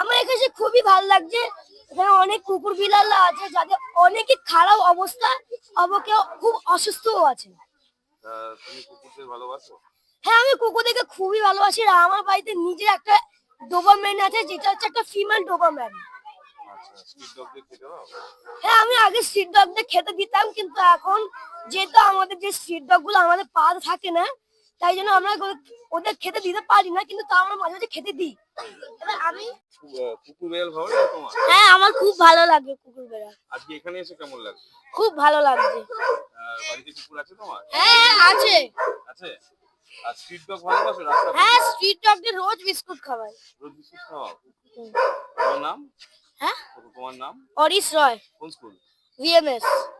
আমার এখানে খুবই ভালো লাগছে। এখানে অনেক কুকুর বিড়াল আছে যাদের অনেকই খারাপ অবস্থা আবার কেউ খুব অসুস্থও আছে। তুমি কুকুরদের ভালোবাসো? হ্যাঁ আমি কুকুরদেরকে খুবই ভালোবাসি আর আমার বাড়িতে নিজের একটা ডোবারম্যান আছে যেটা হচ্ছে একটা ফিমেল ডোবারম্যান আচ্ছা হ্যাঁ আমি আগে স্ট্রিট ডগদের খেতে দিতাম কিন্তু এখন যেহেতু আমাদের যে স্ট্রিট ডগগুলো আমাদের পাড়ে থাকে না তাই জন্য আমরা ওদের- খেতে দিতে পারি না কিন্তু তাও আমরা মাঝে মাঝে খেতে দিই। এবার আমি কুকুর বেড়াল ভালো লাগে তোমার? হ্যাঁ আমার খুব ভালো লাগে কুকুর বেড়া আজকে এখানে এসে কেমন লাগছে? খুব ভালো লাগছে। বাড়িতে কুকুর আছে তোমার? হ্যাঁ আছে। আছে? আর স্ট্রিট ডগ ভালোবাসো? রাস্তা হ্যাঁ স্ট্রিট রোজ বিস্কুট খাওয়াই। রোজ বিস্কুট খাওয়াও? তোমার নাম? হ্যাঁ? তোমার নাম? অরিশ রয়। কোন school VMS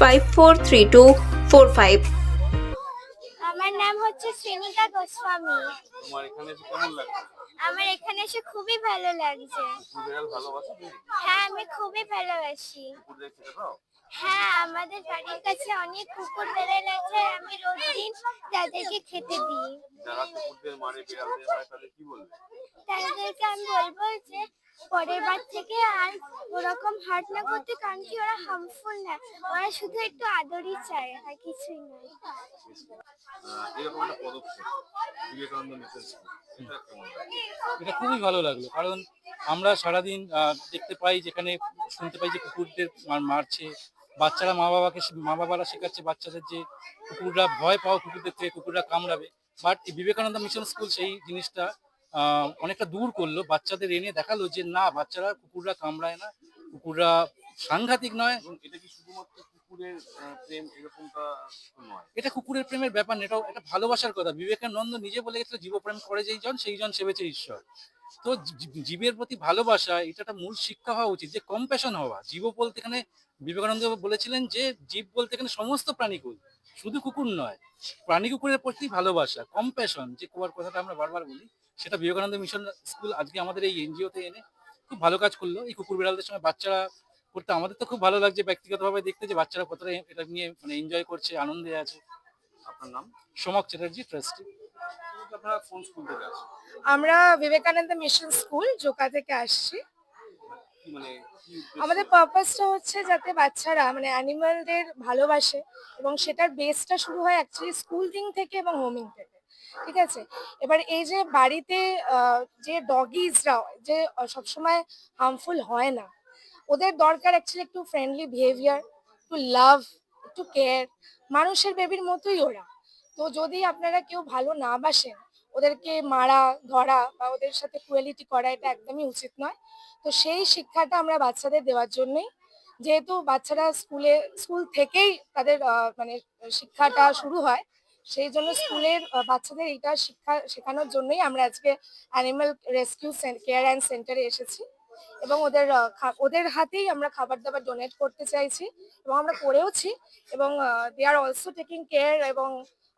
five four three two four five আমার নাম হচ্ছে শ্রেণিকা গোস্বামী। তোমার এখানে এসে কেমন লাগছে? আমার এখানে এসে খুবই ভালো লাগছে। ভালোবাসো হ্যাঁ আমি খুবই ভালোবাসি। হ্যাঁ আমাদের বাড়ির কাছে অনেক কুকুর বেড়াল আছে আমি রোজ দিন তাদেরকে খেতে দিই। যারা কুকুরদের মারে বিড়ালদের মারে তাদের কি বলবে? তাদেরকে আমি বলব যে পরের বার থেকে আর ওরকম হার্ট না করতে, কারণ কি ওরা হার্মফুল না। ওরা শুধু একটু আদরই চায়, আর কিছুই নয় এটা খুবই ভালো লাগল, কারণ আমরা সারাদিন দেখতে পাই যেখানে, শুনতে পাই যে কুকুরদের মার- মারছে। বাচ্চারা মা বাবাকে মা বাবারা শেখাচ্ছে বাচ্চাদের যে কুকুররা ভয় পাও কুকুরদের থেকে, কুকুররা কামড়াবে। বাট বিবেকানন্দ মিশন স্কুল সেই জিনিসটা অনেকটা দূর করল। বাচ্চাদের এনে দেখাল যে না বাচ্চারা কুকুররা কামড়ায় না। কুকুররা সাংঘাতিক নয়। এটা কি শুধুমাত্র কুকুরের প্রেম এরকমটা নয়? এটা কুকুরের প্রেমের ব্যাপার না এটাও এটা ভালোবাসার কথা। বিবেকানন্দ নিজে বলে গেছিল জীবপ্রেম করে যেই জন সেই জন সেবেছে ঈশ্বর। তো জীবের প্রতি ভালোবাসা এটা একটা মূল শিক্ষা হওয়া উচিত যে কম্প্যাশন হওয়া। জীব বলতে এখানে বিবেকানন্দ বলেছিলেন যে জীব বলতে এখানে সমস্ত প্রাণীকুল শুধু কুকুর নয় প্রাণী কুকুরের প্রতি ভালোবাসা কম্প্যাশন যে কুয়ার কথাটা আমরা বারবার বলি সেটা বিবেকানন্দ মিশন স্কুল আজকে আমাদের এই এনজিওতে এনে খুব ভালো কাজ করল। এই কুকুর বিড়ালদের সঙ্গে বাচ্চারা করতে আমাদের তো খুব ভালো লাগছে ব্যক্তিগতভাবে দেখতে যে বাচ্চারা কতটা এটা নিয়ে মানে এনজয় করছে আনন্দে আছে। আপনার নাম? সমক চ্যাটার্জি ট্রাস্টি আপনারা কোন স্কুল থেকে আসেন আমরা বিবেকানন্দ মিশন স্কুল জোকা থেকে আসছি কি মানে কি উদ্দেশ্য? আমাদের পারপাসটা হচ্ছে যাতে বাচ্চারা মানে অ্যানিমালদের ভালোবাসে এবং সেটার বেসটা শুরু হয় অ্যাকচুয়ালি স্কুলিং থেকে এবং হোমিং থেকে, ঠিক আছে? এবার এই যে বাড়িতে যে ডগিজরা যে সবসময় হার্মফুল হয় না, ওদের দরকার অ্যাকচুয়ালি একটু ফ্রেন্ডলি বিহেভিয়ার একটু লাভ একটু কেয়ার মানুষের বেবির মতোই ওরা। তো যদি আপনারা কেউ ভালো না বাসেন ওদেরকে মারা, ধরা বা ওদের সাথে ক্রুয়েলিটি করা এটা একদমই উচিত নয়। তো সেই শিক্ষাটা আমরা বাচ্চাদের দেওয়ার জন্যই, যেহেতু বাচ্চারা স্কুলে স্কুল থেকেই তাদের মানে শিক্ষাটা শুরু হয়, সেই জন্য স্কুলের বাচ্চাদের এইটা শিক্ষা শেখানোর জন্যই আমরা আজকে অ্যানিমাল রেস্কিউ কেয়ার অ্যান্ড সেন্টারে এসেছি। এবং ওদের ওদের হাতেই আমরা খাবার দাবার ডোনেট করতে চাইছি এবং আমরা করেওছি এবং they are also taking care এবং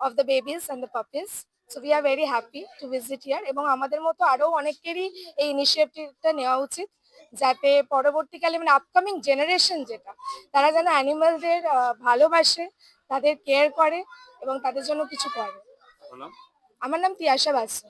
of the babies and the puppies so we are very happy to visit here এবং আমাদের মতো আরও অনেকেরই এই ইনিশিয়েটিভটা নেওয়া উচিত যাতে পরবর্তীকালে মানে আপকামিং জেনারেশন যেটা তারা যেন অ্যানিমালদের ভালোবাসে তাদের কেয়ার করে এবং তাদের জন্য কিছু করে। আমার নাম তিয়াশা বাসু।